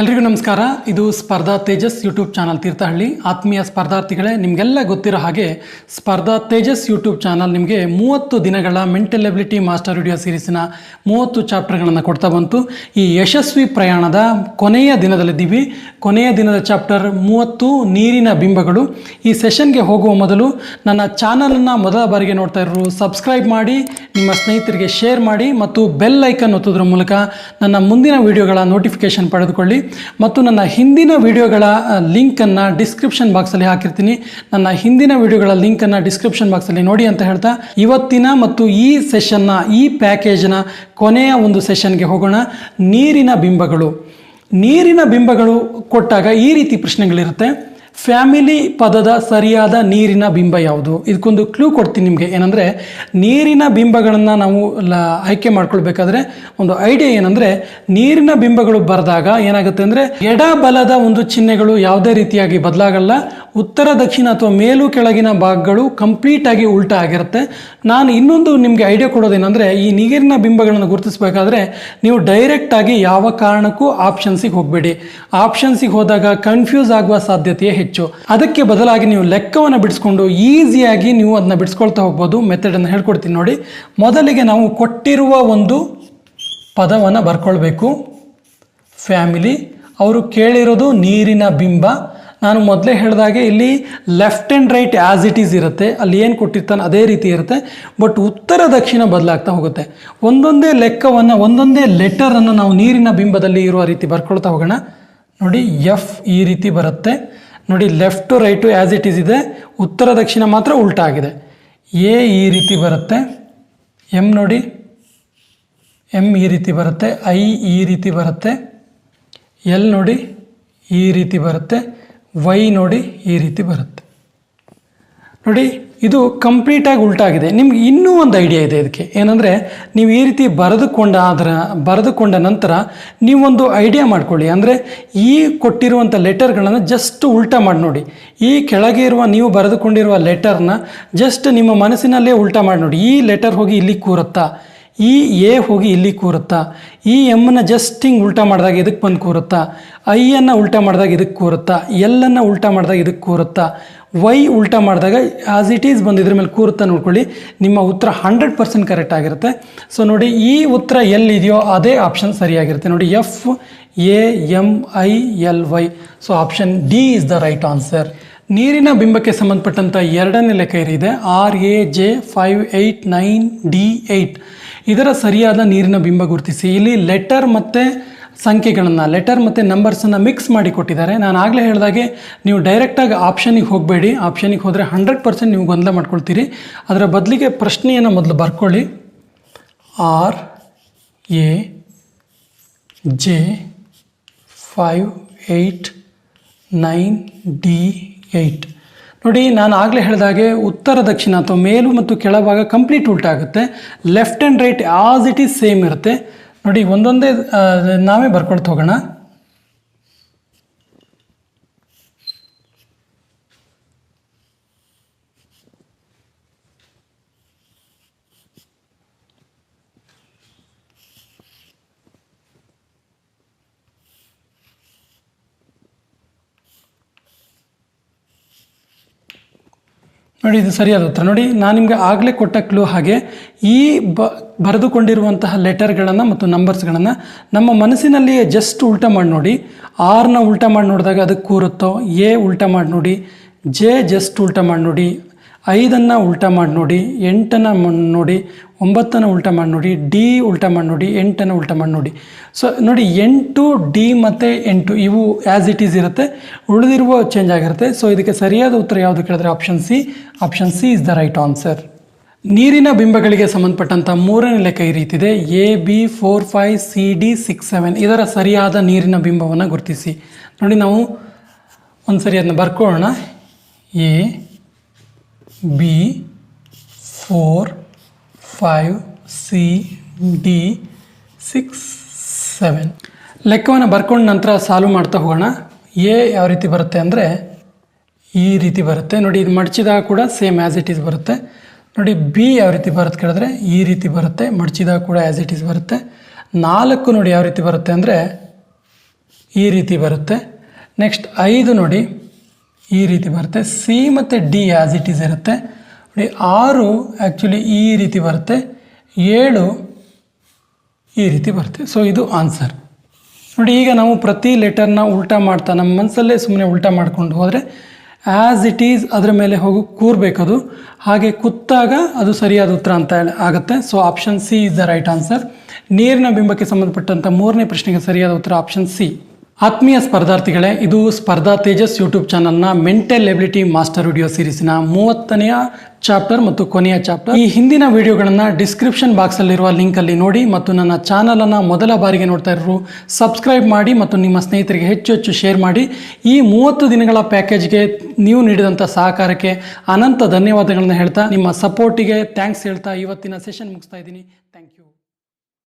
ಎಲ್ರಿಗೂ ನಮಸ್ಕಾರ. ಇದು ಸ್ಪರ್ಧಾ ತೇಜಸ್ ಯೂಟ್ಯೂಬ್ ಚಾನಲ್ ತೀರ್ಥಹಳ್ಳಿ. ಆತ್ಮೀಯ ಸ್ಪರ್ಧಾರ್ಥಿಗಳೇ, ನಿಮಗೆಲ್ಲ ಗೊತ್ತಿರೋ ಹಾಗೆ ಸ್ಪರ್ಧಾ ತೇಜಸ್ ಯೂಟ್ಯೂಬ್ ಚಾನಲ್ ನಿಮಗೆ ಮೂವತ್ತು ದಿನಗಳ ಮೆಂಟಲ್ ಎಬಿಲಿಟಿ ಮಾಸ್ಟರ್ ವಿಡಿಯೋ ಸೀರೀಸಿನ ಮೂವತ್ತು ಚಾಪ್ಟರ್ಗಳನ್ನು ಕೊಡ್ತಾ ಬಂತು. ಈ ಯಶಸ್ವಿ ಪ್ರಯಾಣದ ಕೊನೆಯ ದಿನದಲ್ಲಿದ್ದೀವಿ. ಕೊನೆಯ ದಿನದ ಚಾಪ್ಟರ್ ಮೂವತ್ತು, ನೀರಿನ ಬಿಂಬಗಳು. ಈ ಸೆಷನ್ಗೆ ಹೋಗುವ ಮೊದಲು ನನ್ನ ಚಾನಲನ್ನು ಮೊದಲ ಬಾರಿಗೆ ನೋಡ್ತಾ ಇರೋರು ಸಬ್ಸ್ಕ್ರೈಬ್ ಮಾಡಿ, ನಿಮ್ಮ ಸ್ನೇಹಿತರಿಗೆ ಶೇರ್ ಮಾಡಿ ಮತ್ತು ಬೆಲ್ ಐಕನ್ ಒತ್ತೋದ್ರ ಮೂಲಕ ನನ್ನ ಮುಂದಿನ ವಿಡಿಯೋಗಳ ನೋಟಿಫಿಕೇಶನ್ ಪಡೆದುಕೊಳ್ಳಿ. ಮತ್ತು ನನ್ನ ಹಿಂದಿನ ವಿಡಿಯೋಗಳ ಲಿಂಕನ್ನು ಡಿಸ್ಕ್ರಿಪ್ಷನ್ ಬಾಕ್ಸಲ್ಲಿ ಹಾಕಿರ್ತೀನಿ. ನನ್ನ ಹಿಂದಿನ ವಿಡಿಯೋಗಳ ಲಿಂಕನ್ನು ಡಿಸ್ಕ್ರಿಪ್ಷನ್ ಬಾಕ್ಸಲ್ಲಿ ನೋಡಿ ಅಂತ ಹೇಳ್ತಾ, ಇವತ್ತಿನ ಮತ್ತು ಈ ಸೆಷನ್ನ, ಈ ಪ್ಯಾಕೇಜ್ನ ಕೊನೆಯ ಒಂದು ಸೆಷನ್ಗೆ ಹೋಗೋಣ. ನೀರಿನ ಬಿಂಬಗಳು. ನೀರಿನ ಬಿಂಬಗಳು ಕೊಟ್ಟಾಗ ಈ ರೀತಿ ಪ್ರಶ್ನೆಗಳಿರುತ್ತೆ. ಫ್ಯಾಮಿಲಿ ಪದದ ಸರಿಯಾದ ನೀರಿನ ಬಿಂಬ ಯಾವುದು? ಇದಕ್ಕೊಂದು ಕ್ಲೂ ಕೊಡ್ತೀನಿ ನಿಮಗೆ. ಏನಂದರೆ, ನೀರಿನ ಬಿಂಬಗಳನ್ನು ನಾವು ಲ ಆಯ್ಕೆ ಮಾಡ್ಕೊಳ್ಬೇಕಾದ್ರೆ ಒಂದು ಐಡಿಯಾ ಏನಂದರೆ, ನೀರಿನ ಬಿಂಬಗಳು ಬರೆದಾಗ ಏನಾಗುತ್ತೆ ಅಂದರೆ ಎಡ ಬಲದ ಒಂದು ಚಿಹ್ನೆಗಳು ಯಾವುದೇ ರೀತಿಯಾಗಿ ಬದಲಾಗಲ್ಲ. ಉತ್ತರ, ದಕ್ಷಿಣ ಅಥವಾ ಮೇಲು ಕೆಳಗಿನ ಭಾಗಗಳು ಕಂಪ್ಲೀಟ್ ಆಗಿ ಉಲ್ಟಾ ಆಗಿರುತ್ತೆ. ನಾನು ಇನ್ನೊಂದು ನಿಮಗೆ ಐಡಿಯಾ ಕೊಡೋದೇನೆಂದರೆ, ಈ ನೀರಿನ ಬಿಂಬಗಳನ್ನು ಗುರುತಿಸಬೇಕಾದ್ರೆ ನೀವು ಡೈರೆಕ್ಟ್ ಆಗಿ ಯಾವ ಕಾರಣಕ್ಕೂ ಆಪ್ಷನ್ಸಿಗೆ ಹೋಗಬೇಡಿ. ಆಪ್ಷನ್ಸಿಗೆ ಹೋದಾಗ ಕನ್ಫ್ಯೂಸ್ ಆಗುವ ಸಾಧ್ಯತೆಯೇ ಹೆಚ್ಚು. ಅದಕ್ಕೆ ಬದಲಾಗಿ ನೀವು ಲೆಕ್ಕವನ್ನು ಬಿಡಿಸ್ಕೊಂಡು ಈಸಿಯಾಗಿ ನೀವು ಅದನ್ನ ಬಿಡಿಸ್ಕೊಳ್ತಾ ಹೋಗ್ಬೋದು. ಮೆಥಡನ್ನು ಹೇಳ್ಕೊಡ್ತೀನಿ ನೋಡಿ. ಮೊದಲಿಗೆ ನಾವು ಕೊಟ್ಟಿರುವ ಒಂದು ಪದವನ್ನು ಬರ್ಕೊಳ್ಬೇಕು. ಫ್ಯಾಮಿಲಿ ಅವರು ಕೇಳಿರೋದು ನೀರಿನ ಬಿಂಬ. ನಾನು ಮೊದಲೇ ಹೇಳಿದಾಗೆ ಇಲ್ಲಿ left and right as it is ಇರುತ್ತೆ. ಅಲ್ಲಿ ಏನು ಕೊಟ್ಟಿರ್ತಾನೆ ಅದೇ ರೀತಿ ಇರುತ್ತೆ. ಬಟ್ ಉತ್ತರ ದಕ್ಷಿಣ ಬದಲಾಗ್ತಾ ಹೋಗುತ್ತೆ. ಒಂದೊಂದೇ ಲೆಕ್ಕವನ್ನು, ಒಂದೊಂದೇ ಲೆಟರನ್ನು ನಾವು ನೀರಿನ ಬಿಂಬದಲ್ಲಿ ಇರುವ ರೀತಿ ಬರ್ಕೊಳ್ತಾ ಹೋಗೋಣ. ನೋಡಿ ಎಫ್ ಈ ರೀತಿ ಬರುತ್ತೆ. ನೋಡಿ left right as it is ಇದೆ. ಉತ್ತರ ದಕ್ಷಿಣ ಮಾತ್ರ ಉಲ್ಟಾ ಆಗಿದೆ. ಎ ಈ ರೀತಿ ಬರುತ್ತೆ. ಎಂ ನೋಡಿ. ಎಂ ಈ ರೀತಿ ಬರುತ್ತೆ. ಐ ಈ ರೀತಿ ಬರುತ್ತೆ. ಎಲ್ ನೋಡಿ ಈ ರೀತಿ ಬರುತ್ತೆ, ವೈ ನೋಡಿ ಈ ರೀತಿ ಬರುತ್ತೆ. ನೋಡಿ, ಇದು ಕಂಪ್ಲೀಟಾಗಿ ಉಲ್ಟಾಗಿದೆ. ನಿಮ್ಗೆ ಇನ್ನೂ ಒಂದು ಐಡಿಯಾ ಇದೆ ಇದಕ್ಕೆ. ಏನಂದರೆ, ನೀವು ಈ ರೀತಿ ಬರೆದುಕೊಂಡ ಅದರ ಬರೆದುಕೊಂಡ ನಂತರ ನೀವೊಂದು ಐಡಿಯಾ ಮಾಡ್ಕೊಳ್ಳಿ. ಅಂದರೆ, ಈ ಕೊಟ್ಟಿರುವಂಥ ಲೆಟರ್ಗಳನ್ನು ಜಸ್ಟ್ ಉಲ್ಟಾ ಮಾಡಿ ನೋಡಿ. ಈ ಕೆಳಗೆ ಇರುವ, ನೀವು ಬರೆದುಕೊಂಡಿರುವ ಲೆಟರ್ನ ಜಸ್ಟ್ ನಿಮ್ಮ ಮನಸ್ಸಿನಲ್ಲೇ ಉಲ್ಟಾ ಮಾಡಿ ನೋಡಿ. ಈ ಲೆಟರ್ ಹೋಗಿ ಇಲ್ಲಿ ಕೂರುತ್ತಾ? ಈ ಎ ಹೋಗಿ ಇಲ್ಲಿ ಕೂರುತ್ತಾ, ಈ ಎಮ್ಮನ್ನು ಜಸ್ಟ್ ಹಿಂಗೆ ಉಲ್ಟಾ ಮಾಡಿದಾಗ ಇದಕ್ಕೆ ಬಂದು ಕೂರುತ್ತಾ ಐಯನ್ನು ಉಲ್ಟಾ ಮಾಡಿದಾಗ ಇದಕ್ಕೆ ಕೂರುತ್ತಾ ಎಲ್ಲನ್ನು ಉಲ್ಟಾ ಮಾಡಿದಾಗ ಇದಕ್ಕೆ ಕೂರುತ್ತಾ, ವೈ ಉಲ್ಟಾ ಮಾಡಿದಾಗ ಆಸ್ ಇಟ್ ಈಸ್ ಬಂದು ಇದ್ರ ಮೇಲೆ ಕೂರುತ್ತಾ ನೋಡ್ಕೊಳ್ಳಿ, ನಿಮ್ಮ ಉತ್ತರ ಹಂಡ್ರೆಡ್ ಪರ್ಸೆಂಟ್ ಕರೆಕ್ಟ್ ಆಗಿರುತ್ತೆ. ಸೊ ನೋಡಿ, ಈ ಉತ್ತರ ಎಲ್ಲಿದೆಯೋ ಅದೇ ಆಪ್ಷನ್ ಸರಿಯಾಗಿರುತ್ತೆ. ನೋಡಿ F A M I L Y so option D is the right answer ನೀರಿನ ಬಿಂಬಕ್ಕೆ ಸಂಬಂಧಪಟ್ಟಂಥ ಎರಡನೇ ಲೆಕ್ಕ ಇದೆ R A J five eight nine D eight ಇದರ ಸರಿಯಾದ ನೀರಿನ ಬಿಂಬ ಗುರುತಿಸಿ. ಇಲ್ಲಿ ಲೆಟರ್ ಮತ್ತು ಸಂಖ್ಯೆಗಳನ್ನು ಲೆಟರ್ ಮತ್ತು ನಂಬರ್ಸನ್ನು ಮಿಕ್ಸ್ ಮಾಡಿ ಕೊಟ್ಟಿದ್ದಾರೆ. ನಾನು ಆಗಲೇ ಹೇಳಿದಾಗೆ ನೀವು ಡೈರೆಕ್ಟಾಗಿ ಆಪ್ಷನಿಗೆ ಹೋಗಬೇಡಿ. ಆಪ್ಷನಿಗೆ ಹೋದರೆ ಹಂಡ್ರೆಡ್ ಪರ್ಸೆಂಟ್ ನೀವು ಗೊಂದಲ ಮಾಡ್ಕೊಳ್ತೀರಿ. ಅದರ ಬದಲಿಗೆ ಪ್ರಶ್ನೆಯನ್ನು ಮೊದಲು ಬರ್ಕೊಳ್ಳಿ. R A J five eight nine D eight ನೋಡಿ, ನಾನು ಆಗಲೇ ಹೇಳಿದಾಗೆ ಉತ್ತರ, ದಕ್ಷಿಣ ಅಥವಾ ಮೇಲು ಮತ್ತು ಕೆಳಭಾಗ complete ಉಲ್ಟಾಗುತ್ತೆ left and right as it is same ಇರುತ್ತೆ. ನೋಡಿ, ಒಂದೊಂದೇ ನಾವೇ ಬರ್ಕೊಳ್ತಾ ಹೋಗೋಣ. ನೋಡಿ, ಇದು ಸರಿಯಾದ ಉತ್ತರ. ನೋಡಿ, ನಾನು ನಿಮಗೆ ಆಗಲೇ ಕೊಟ್ಟ ಕ್ಲೂ ಹಾಗೆ ಈ ಬ, ಬರೆದುಕೊಂಡಿರುವಂತಹ ಲೆಟರ್ಗಳನ್ನು ಮತ್ತು ನಂಬರ್ಸ್ಗಳನ್ನು ನಮ್ಮ ಮನಸ್ಸಿನಲ್ಲಿಯೇ ಜಸ್ಟ್ ಉಲ್ಟ ಮಾಡಿ ನೋಡಿ. ಆರ್ನ ಉಲ್ಟ ಮಾಡಿ ನೋಡಿದಾಗ ಅದಕ್ಕೆ ಕೂರುತ್ತೋ? ಎ ಉಲ್ಟ ಮಾಡಿ ನೋಡಿ. ಜೆ ಜಸ್ಟ್ ಉಲ್ಟ ಮಾಡಿ ನೋಡಿ. ಐದನ್ನು ಉಲ್ಟಾ ಮಾಡಿ ನೋಡಿ, ಎಂಟನ್ನು ನೋಡಿ, ಒಂಬತ್ತನ್ನು ಉಲ್ಟ ಮಾಡಿ ನೋಡಿ, ಡಿ ಉಲ್ಟಾ ಮಾಡಿ ನೋಡಿ, ಎಂಟನ್ನು ಉಲ್ಟಾ ಮಾಡಿ ನೋಡಿ. ಸೊ ನೋಡಿ, ಎಂಟು, ಡಿ ಮತ್ತು ಎಂಟು ಇವು ಆ್ಯಸ್ ಇಟ್ ಈಸ್ ಇರುತ್ತೆ. ಉಳಿದಿರುವ ಚೇಂಜ್ ಆಗಿರುತ್ತೆ. ಸೊ ಇದಕ್ಕೆ ಸರಿಯಾದ ಉತ್ತರ ಯಾವುದು ಕೇಳಿದ್ರೆ option C option C is the right answer ನೀರಿನ ಬಿಂಬಗಳಿಗೆ ಸಂಬಂಧಪಟ್ಟಂಥ ಮೂರನೇ ಲೆಕ್ಕ ಈ ರೀತಿ ಇದೆ. A B four five C D six seven ಇದರ ಸರಿಯಾದ ನೀರಿನ ಬಿಂಬವನ್ನು ಗುರುತಿಸಿ. ನೋಡಿ, ನಾವು ಒಂದು ಸರಿ ಅದನ್ನ ಬರ್ಕೊಳ್ಳೋಣ. A B four five C D six seven ಲೆಕ್ಕವನ್ನು ಬರ್ಕೊಂಡು ನಂತರ ಸಾಲ್ವ್ ಮಾಡ್ತಾ ಹೋಗೋಣ. ಎ ಯಾವ ರೀತಿ ಬರುತ್ತೆ ಅಂದರೆ ಈ ರೀತಿ ಬರುತ್ತೆ. ನೋಡಿ, ಇದು ಮಡಚಿದಾಗ ಕೂಡ ಸೇಮ್ ಆ್ಯಸ್ ಇಟ್ ಈಸ್ ಬರುತ್ತೆ. ನೋಡಿ ಬಿ ಯಾವ ರೀತಿ ಬರುತ್ತೆ ಕೇಳಿದ್ರೆ ಈ ರೀತಿ ಬರುತ್ತೆ. ಮಡಚಿದಾಗ ಕೂಡ ಆ್ಯಸ್ ಇಟ್ ಈಸ್ ಬರುತ್ತೆ. ನಾಲ್ಕು ನೋಡಿ ಯಾವ ರೀತಿ ಬರುತ್ತೆ ಅಂದರೆ ಈ ರೀತಿ ಬರುತ್ತೆ. ನೆಕ್ಸ್ಟ್ ಐದು ನೋಡಿ. ಈ ರೀತಿ ಬರುತ್ತೆ. ಸಿ ಮತ್ತು ಡಿ ಆ್ಯಸ್ ಇಟ್ ಈಸ್ ಇರುತ್ತೆ. ನೋಡಿ, ಆರು ಆ್ಯಕ್ಚುಲಿ ಈ ರೀತಿ ಬರುತ್ತೆ. ಏಳು ಈ ರೀತಿ ಬರುತ್ತೆ. ಸೊ ಇದು ಆನ್ಸರ್ ನೋಡಿ, ಈಗ ನಾವು ಪ್ರತಿ ಲೆಟರ್ನ ಉಲ್ಟಾ ಮಾಡ್ತಾ, ನಮ್ಮ ಮನಸ್ಸಲ್ಲೇ ಸುಮ್ಮನೆ ಉಲ್ಟಾ ಮಾಡ್ಕೊಂಡು ಹೋದರೆ ಆ್ಯಸ್ ಇಟ್ ಈಸ್ ಅದರ ಮೇಲೆ ಹೋಗಿ ಕೂರಬೇಕದು. ಹಾಗೆ ಕುತ್ತಾಗ ಅದು ಸರಿಯಾದ ಉತ್ತರ ಅಂತ ಆಗುತ್ತೆ. So option C is the right answer ನೀರಿನ ಬಿಂಬಕ್ಕೆ ಸಂಬಂಧಪಟ್ಟಂಥ ಮೂರನೇ ಪ್ರಶ್ನೆಗೆ ಸರಿಯಾದ ಉತ್ತರ ಆಪ್ಷನ್ ಸಿ ಆತ್ಮೀಯ ಸ್ಪರ್ಧಾರ್ಥಿಗಳೇ, ಇದು ಸ್ಪರ್ಧಾ ತೇಜಸ್ ಯೂಟ್ಯೂಬ್ ಚಾನಲ್ನ ಮೆಂಟಲ್ ಎಬಿಲಿಟಿ ಮಾಸ್ಟರ್ ವಿಡಿಯೋ ಸೀರೀಸ್ನ ಮೂವತ್ತನೆಯ ಚಾಪ್ಟರ್ ಮತ್ತು ಕೊನೆಯ ಚಾಪ್ಟರ್. ಈ ಹಿಂದಿನ ವಿಡಿಯೋಗಳನ್ನು ಡಿಸ್ಕ್ರಿಪ್ಷನ್ ಬಾಕ್ಸಲ್ಲಿರುವ ಲಿಂಕಲ್ಲಿ ನೋಡಿ ಮತ್ತು ನನ್ನ ಚಾನಲನ್ನು ಮೊದಲ ಬಾರಿಗೆ ನೋಡ್ತಾ ಇರೋರು ಸಬ್ಸ್ಕ್ರೈಬ್ ಮಾಡಿ ಮತ್ತು ನಿಮ್ಮ ಸ್ನೇಹಿತರಿಗೆ ಹೆಚ್ಚು ಹೆಚ್ಚು ಶೇರ್ ಮಾಡಿ. ಈ ಮೂವತ್ತು ದಿನಗಳ ಪ್ಯಾಕೇಜ್ಗೆ ನೀವು ನೀಡಿದಂಥ ಸಹಕಾರಕ್ಕೆ ಅನಂತ ಧನ್ಯವಾದಗಳನ್ನು ಹೇಳ್ತಾ ನಿಮ್ಮ ಸಪೋರ್ಟಿಗೆ ಥ್ಯಾಂಕ್ಸ್ ಹೇಳ್ತಾ ಇವತ್ತಿನ ಸೆಷನ್ ಮುಗಿಸ್ತಾ ಇದ್ದೀನಿ. Thank you.